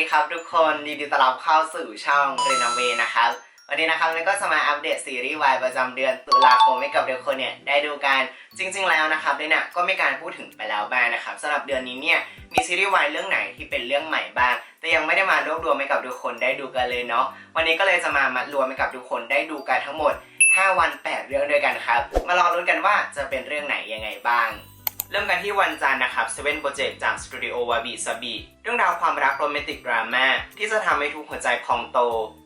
ีครับทุกคนยินดีต้อนรับเข้าสู่ช่องเรนเวนะครับ วันนี้นะครับเราก็จะมาอัปเดตซีรีส์วายประจำเดือนตุลาคมให้กับทุกคนเนี่ยได้ดูกันจริง ๆ แล้วนะครับเนี่ยนะก็มีการพูดถึงไปแล้วบ้างนะครับสำหรับเดือนนี้เนี่ยมีซีรีส์วายเรื่องไหนที่เป็นเรื่องใหม่บ้าง แต่ยังไม่ได้มารวบรวมให้กับทุกคนได้ดูกันเลยเนาะวันนี้ก็เลยจะมามารวมให้กับทุกคนได้ดูกันทั้งหมด 5 วัน 8 เรื่องด้วยกันครับมารอรุ้นกันว่าจะเป็นเรื่องไหนยังไงบ้าง เริ่มกันที่วันจันทร์นะครับ Seven Project จากสตูดิโอวาบิซาบิเรื่องราวความรักโรแมนติกดราม่าที่จะทำให้ทุกหัวใจพองโต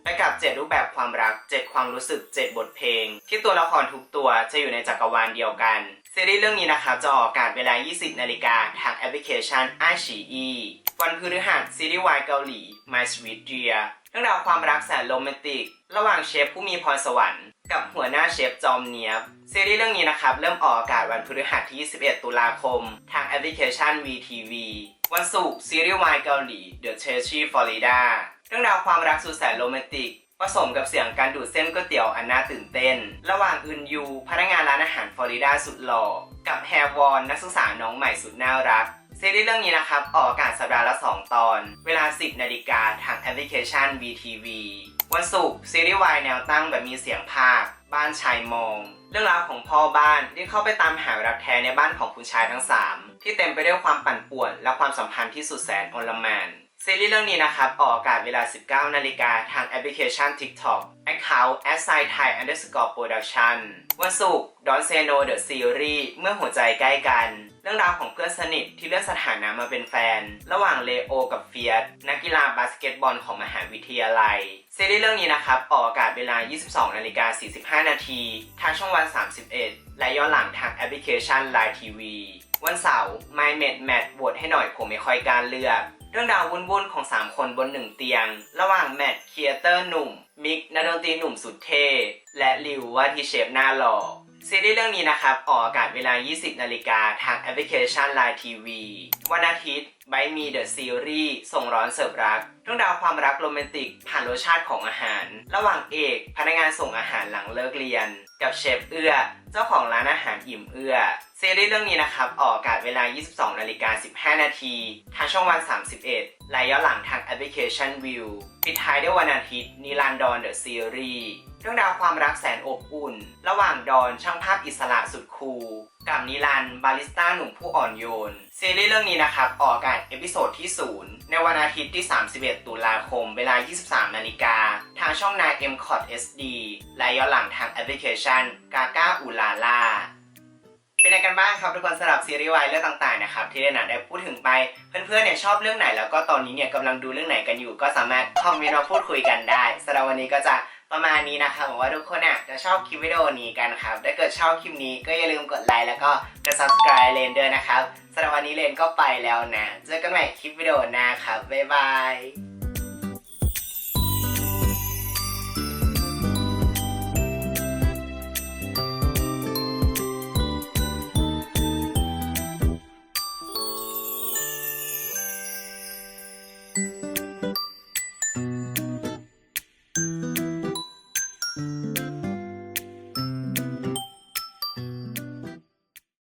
ไปกับ 7 รูปแบบความรัก 7 ความรู้สึก 7 บทเพลง ที่ตัวละครทุกตัวจะอยู่ในจักรวาลเดียวกัน ซีรีส์เรื่องนี้นะครับจะออกอากาศเวลา 20 นาฬิกาทางแอปพลิเคชัน i อ e วันพฤหัสซีรีส์วายเกาหลี My Sweet Dear เรื่องราวความรักแสนโรแมนติก ระหว่างเชฟผู้มีพรสวรรค์กับหัวหน้าเชฟจอมเนียบซีรีส์เรื่องนี้นะครับ เริ่มออกอากาศวันพฤหัสที่ 21 ตุลาคม ทางแอปพลิเคชัน VTV วันศุกร์ซีรีส์วายเกาหลี The t r e a c h y Florida เรื่องราวความรักสุดแสนโรแมนติก ผสมกับเสียงการดูดเส้นก๋วยเตี๋ยวอันน่าตื่นเต้น ระหว่างอึนยูพนักงานร้านอาหารฟลอริดาสุดหล่อ กับแฮวอนนักศึกษาน้องใหม่สุดน่ารักซีรีส์เรื่องนี้นะครับ ออกอากาศสัปดาห์ละ 2 ตอน เวลา 10 นาฬิกาทางแอปพลิเคชัน VTV วันศุกร์ซีรีส์วายแนวตั้งแบบมีเสียงภาค บ้านชายมอง เรื่องราวของพ่อบ้านที่เข้าไปตามหารักแท้ในบ้านของคุณชายทั้ง 3 ที่เต็มไปด้วยความปั่นป่วน และความสัมพันธ์ที่สุดแสนโอลหมน ซีรีส์เรื่องนี้นะครับ ออกอากาศเวลา 19 นาฬิกาทางแอปพลิเคชัน TikTok Account a s i Thai underscore production วันศุกร์ Don't Say No The Series เมื่อหัวใจใกล้กัน เรื่องราวของเพื่อนสนิทที่เลือกสถานะมาเป็นแฟน ระหว่างเลโอกับเฟียสนักกีฬาบาสเกตบอลของมหาวิทยาลัย ซีรีส์เรื่องนี้นะครับ ออกอากาศเวลา 22 นาฬิกา 45 นาทีทางช่องวัน 31 และย้อนหลังทางแอปพลิเคชัน Line TV วันเสาร์ My Med Match โหวตให้หน่อยผมไม่ค่อยการเลือก เรื่องราววุ่นๆของ 3 คนบนหนึ่งเตียง ระหว่างแมทครีเอเตอร์หนุ่ม มิกนักดนตรีหนุ่มสุดเท่ และลิวว่าที่เชฟหน้าหล่อ ซีรีส์เรื่องนี้นะครับ ออกอากาศเวลา 20 นาฬิกาทางแอปพลิเคชัน Line TV วันอาทิตย์ by me the series ส่งร้อนเสิร์ฟรักเรื่องราวความรักโรแมนติก ผ่านรสชาติของอาหาร ระหว่างเอกพนักงานส่งอาหารหลังเลิกเรียน กับเชฟเอื้อ เจ้าของร้านอาหารอิ่มเอื้อ ซีรีส์เรื่องนี้นะครับ ออกอากาศเวลา 22 นาฬิกา 15 นาทีทางช่องวัน 31และย้อนหลังทางแอปพลิเคชันวิวปิดท้ายด้วยวันอาทิตย์นิรันดรเดอะซีรีส์ รื่องราวความรักแสนอบอุ่น ระหว่างดอนช่างภาพอิสระสุดคูลกับนิรันบาริสต้าหนุ่มผู้อ่อนโยน ซีรีส์เรื่องนี้นะครับ ออกอากาศเอพิโซดที่ 0 ในวันอาทิตย์ที่ 31 ตุลาคม เวลา 23 นาฬิกา ทางช่องนาย m c o t SD และย้อนหลังทางแอปพลิเคชันกาก้าอูลาล่า เป็นไงกันบ้างครับทุกคนสำหรับซีรีส์วายเรื่องต่างๆนะครับที่เดนนะได้พูดถึงไปเพื่อนๆเนี่ยชอบเรื่องไหน แล้วก็ตอนนี้เนี่ยกำลังดูเรื่องไหนกันอยู่ ก็สามารถคอมเมนต์มาพูดคุยกันได้สำหรับวันนี้ก็จะประมาณนี้นะครับหวังว่าทุกคนเนี่ยจะชอบคลิปวิดีโอนี้กันครับถ้าเกิดชอบคลิปนี้ก็อย่าลืมกดไลค์แล้วก็กด subscribe เลนด้วยนะครับสำหรับวันนี้เลนก็ไปแล้วนะเจอกันใหม่คลิปวิดีโอหน้าครับบ๊ายบาย